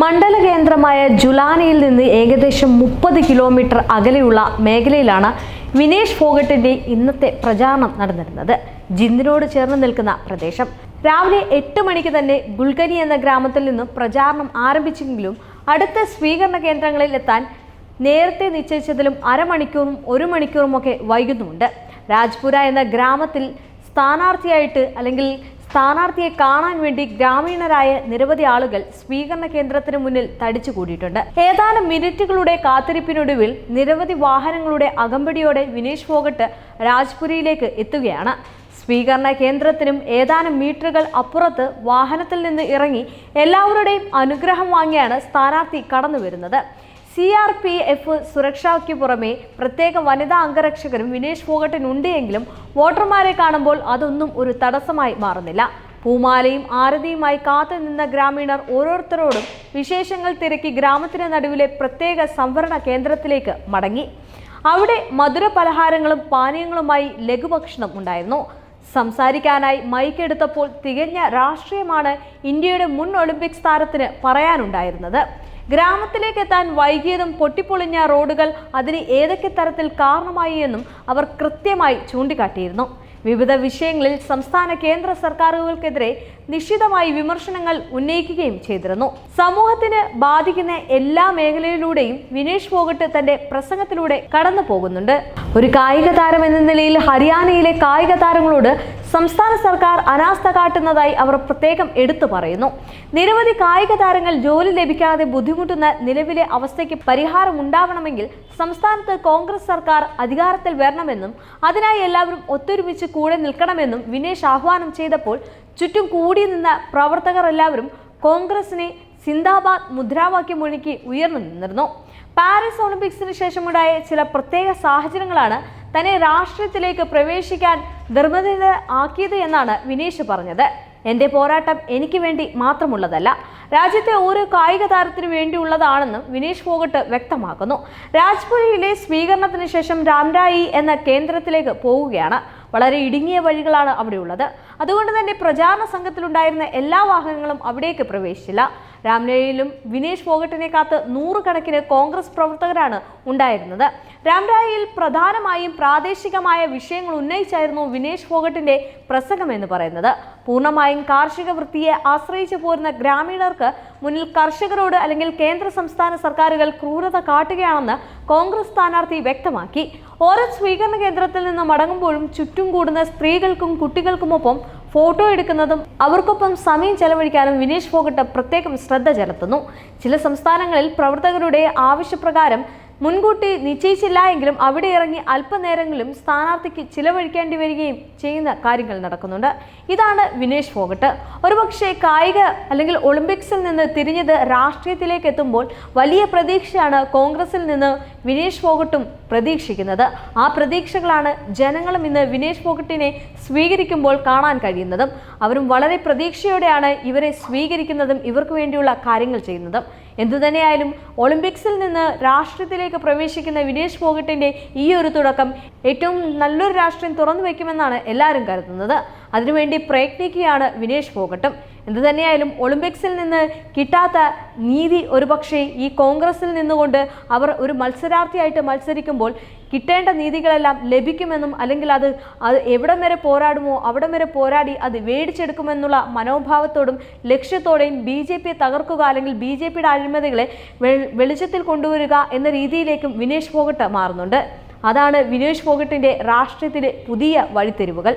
മണ്ഡല കേന്ദ്രമായ ജുലാനയിൽ നിന്ന് ഏകദേശം മുപ്പത് കിലോമീറ്റർ അകലെയുള്ള മേഖലയിലാണ് വിനേഷ് ഫോഗട്ടിന്റെ ഇന്നത്തെ പ്രചാരണം നടന്നിരുന്നത്. ജിന്ദിനോട് ചേർന്ന് നിൽക്കുന്ന പ്രദേശം. രാവിലെ എട്ട് മണിക്ക് തന്നെ ഗുൽഗനി എന്ന ഗ്രാമത്തിൽ നിന്നും പ്രചാരണം ആരംഭിച്ചെങ്കിലും അടുത്ത സ്വീകരണ കേന്ദ്രങ്ങളിൽ എത്താൻ നേരത്തെ നിശ്ചയിച്ചതിലും അരമണിക്കൂറും ഒരു മണിക്കൂറും ഒക്കെ വൈകുന്നുമുണ്ട്. രാജ്പുര എന്ന ഗ്രാമത്തിൽ സ്ഥാനാർത്ഥിയായിട്ട് അല്ലെങ്കിൽ സ്ഥാനാർത്ഥിയെ കാണാൻ വേണ്ടി ഗ്രാമീണരായ നിരവധി ആളുകൾ സ്വീകരണ കേന്ദ്രത്തിന് മുന്നിൽ തടിച്ചു കൂടിയിട്ടുണ്ട്. ഏതാനും മിനിറ്റുകളുടെ കാത്തിരിപ്പിനൊടുവിൽ നിരവധി വാഹനങ്ങളുടെ അകമ്പടിയോടെ വിനേഷ് ഫോഗട്ട് രാജ്പുരിയിലേക്ക് എത്തുകയാണ്. സ്വീകരണ കേന്ദ്രത്തിനും ഏതാനും മീറ്ററുകൾ അപ്പുറത്ത് വാഹനത്തിൽ നിന്ന് ഇറങ്ങി എല്ലാവരുടെയും അനുഗ്രഹം വാങ്ങിയാണ് സ്ഥാനാർത്ഥി കടന്നു വരുന്നത് സി ആർ പി എഫ് സുരക്ഷയ്ക്ക് പുറമെ പ്രത്യേക വനിതാ അംഗരക്ഷകരും വിനേഷ് ഫോഗട്ടിനുണ്ട് എങ്കിലും വോട്ടർമാരെ കാണുമ്പോൾ അതൊന്നും ഒരു തടസ്സമായി മാറുന്നില്ല. പൂമാലയും ആരതിയുമായി കാത്തു നിന്ന ഗ്രാമീണർ ഓരോരുത്തരോടും വിശേഷങ്ങൾ തിരക്കി ഗ്രാമത്തിന് നടുവിലെ പ്രത്യേക സംവരണ കേന്ദ്രത്തിലേക്ക് മടങ്ങി. അവിടെ മധുര പലഹാരങ്ങളും പാനീയങ്ങളുമായി ലഘുഭക്ഷണം ഉണ്ടായിരുന്നു. സംസാരിക്കാനായി മൈക്കെടുത്തപ്പോൾ തികഞ്ഞ രാഷ്ട്രീയമാണ് ഇന്ത്യയുടെ മുൻ ഒളിമ്പിക്സ് താരത്തിന് പറയാനുണ്ടായിരുന്നത്. ഗ്രാമത്തിലേക്ക് എത്താൻ വൈകിയതും പൊട്ടിപ്പൊളിഞ്ഞ റോഡുകൾ അതിന് ഏതൊക്കെ തരത്തിൽ കാരണമായി എന്നും അവർ കൃത്യമായി ചൂണ്ടിക്കാട്ടിയിരുന്നു. വിവിധ വിഷയങ്ങളിൽ സംസ്ഥാന കേന്ദ്ര സർക്കാരുകൾക്കെതിരെ നിശ്ചിതമായി വിമർശനങ്ങൾ ഉന്നയിക്കുകയും ചെയ്തിരുന്നു. സമൂഹത്തിന് ബാധിക്കുന്ന എല്ലാ മേഖലയിലൂടെയും വിനേഷ് ഫോഗട്ട് തന്റെ പ്രസംഗത്തിലൂടെ കടന്നു പോകുന്നുണ്ട് ഒരു കായിക താരം എന്ന നിലയിൽ ഹരിയാനയിലെ കായിക താരങ്ങളോട് സംസ്ഥാന സർക്കാർ അനാസ്ഥ കാട്ടുന്നതായി അവർ പ്രത്യേകം എടുത്തു പറയുന്നു. നിരവധി കായിക താരങ്ങൾ ജോലി ലഭിക്കാതെ ബുദ്ധിമുട്ടുന്ന നിലവിലെ അവസ്ഥയ്ക്ക് പരിഹാരം ഉണ്ടാവണമെങ്കിൽ സംസ്ഥാനത്ത് കോൺഗ്രസ് സർക്കാർ അധികാരത്തിൽ വരണമെന്നും അതിനായി എല്ലാവരും ഒത്തൊരുമിച്ച് കൂടെ നിൽക്കണമെന്നും വിനേഷ് ആഹ്വാനം ചെയ്തപ്പോൾ ചുറ്റും കൂടി നിന്ന പ്രവർത്തകർ എല്ലാവരും കോൺഗ്രസിനെ സിന്ദാബാദ് മുദ്രാവാക്യം ഒഴുക്കി ഉയർന്നു നിന്നിരുന്നു. പാരീസ് ഒളിമ്പിക്സിന് ശേഷമുണ്ടായ ചില പ്രത്യേക സാഹചര്യങ്ങളാണ് തന്നെ രാഷ്ട്രീയത്തിലേക്ക് പ്രവേശിക്കാൻ നിർബന്ധിത ആക്കിയത് എന്നാണ് വിനീഷ് പറഞ്ഞത്. എന്റെ പോരാട്ടം എനിക്ക് വേണ്ടി മാത്രമുള്ളതല്ല രാജ്യത്തെ ഓരോ കായിക താരത്തിനു വേണ്ടിയുള്ളതാണെന്നും വിനീഷ് ഫോഗട്ട് വ്യക്തമാക്കുന്നു. രാജ്പുരയിലെ സ്വീകരണത്തിന് ശേഷം രാംരായി എന്ന കേന്ദ്രത്തിലേക്ക് പോവുകയാണ്. വളരെ ഇടുങ്ങിയ വഴികളാണ് അവിടെയുള്ളത്. അതുകൊണ്ട് തന്നെ പ്രചാരണ സംഘത്തിലുണ്ടായിരുന്ന എല്ലാ വാഹനങ്ങളും അവിടേക്ക് പ്രവേശിച്ചില്ല. രാംരായിലും വിനേഷ് ഫോഗട്ടിനെ കാത്ത് നൂറുകണക്കിന് കോൺഗ്രസ് പ്രവർത്തകരാണ് ഉണ്ടായിരുന്നത്. രാംരായിൽ പ്രധാനമായും പ്രാദേശികമായ വിഷയങ്ങൾ ഉന്നയിച്ചായിരുന്നു വിനേഷ് ഫോഗട്ടിന്റെ പ്രസംഗം എന്ന് പറയുന്നത്. പൂർണമായും കാർഷിക വൃത്തിയെ ആശ്രയിച്ചു പോരുന്ന ഗ്രാമീണർക്ക് മുന്നിൽ കർഷകരോട് അല്ലെങ്കിൽ കേന്ദ്ര സംസ്ഥാന സർക്കാരുകൾ ക്രൂരത കാട്ടുകയാണെന്ന് കോൺഗ്രസ് സ്ഥാനാർത്ഥി വ്യക്തമാക്കി. ഓരോ സ്വീകരണ കേന്ദ്രത്തിൽ നിന്ന് മടങ്ങുമ്പോഴും ചുറ്റും കൂടുന്ന സ്ത്രീകൾക്കും കുട്ടികൾക്കുമൊപ്പം ഫോട്ടോ എടുക്കുന്നതും അവർക്കൊപ്പം സമയം ചെലവഴിക്കാനും വിനേഷ് ഫോഗട്ട് പ്രത്യേകം ശ്രദ്ധ ചെലുത്തുന്നു. ചില സംസ്ഥാനങ്ങളിൽ പ്രവർത്തകരുടെ ആവശ്യപ്രകാരം മുൻകൂട്ടി നിശ്ചയിച്ചില്ല എങ്കിലും അവിടെ ഇറങ്ങി അല്പനേരങ്ങളിലും സ്ഥാനാർത്ഥിക്ക് ചിലവഴിക്കേണ്ടി വരികയും ചെയ്യുന്ന കാര്യങ്ങൾ നടക്കുന്നുണ്ട്. ഇതാണ് വിനേഷ് ഫോഗട്ട്. ഒരുപക്ഷെ കായിക അല്ലെങ്കിൽ ഒളിമ്പിക്സിൽ നിന്ന് തിരിഞ്ഞത് രാഷ്ട്രീയത്തിലേക്ക് എത്തുമ്പോൾ വലിയ പ്രതീക്ഷയാണ് കോൺഗ്രസിൽ നിന്ന് വിനേഷ് ഫോഗട്ടും പ്രതീക്ഷിക്കുന്നത്. ആ പ്രതീക്ഷകളാണ് ജനങ്ങളും ഇന്ന് വിനേഷ് ഫോഗട്ടിനെ സ്വീകരിക്കുമ്പോൾ കാണാൻ കഴിയുന്നതും അവരും വളരെ പ്രതീക്ഷയോടെയാണ് ഇവരെ സ്വീകരിക്കുന്നതും ഇവർക്ക് വേണ്ടിയുള്ള കാര്യങ്ങൾ ചെയ്യുന്നതും. എന്തുതന്നെയായാലും ഒളിമ്പിക്സിൽ നിന്ന് രാഷ്ട്രീയത്തിലേക്ക് പ്രവേശിക്കുന്ന വിനേഷ് ഫോഗട്ടിന്റെ ഈ ഒരു തുടക്കം ഏറ്റവും നല്ലൊരു രാഷ്ട്രീയം തുറന്നു വയ്ക്കുമെന്നാണ് എല്ലാവരും കരുതുന്നത്. അതിനുവേണ്ടി പ്രയത്നിക്കുകയാണ് വിനേഷ് ഫോഗട്ടും. എന്തുതന്നെയായാലും ഒളിമ്പിക്സിൽ നിന്ന് കിട്ടാത്ത നീതി ഒരുപക്ഷെ ഈ കോൺഗ്രസിൽ നിന്നുകൊണ്ട് അവർ ഒരു മത്സരാർത്ഥിയായിട്ട് മത്സരിക്കുമ്പോൾ കിട്ടേണ്ട നീതികളെല്ലാം ലഭിക്കുമെന്നും അല്ലെങ്കിൽ അത് അത് എവിടം വരെ പോരാടുമോ അവിടം വരെ പോരാടി അത് വേടിച്ചെടുക്കുമെന്നുള്ള മനോഭാവത്തോടും ലക്ഷ്യത്തോടെയും ബി ജെ പിയെ തകർക്കുക അല്ലെങ്കിൽ ബി ജെ പിയുടെ അഴിമതികളെ വെളിച്ചത്തിൽ കൊണ്ടുവരിക എന്ന രീതിയിലേക്കും വിനേഷ് ഫോഗട്ട് മാറുന്നുണ്ട്. അതാണ് വിനേഷ് ഫോഗട്ടിന്റെ രാഷ്ട്രീയത്തിലെ പുതിയ വഴിത്തിരിവുകൾ.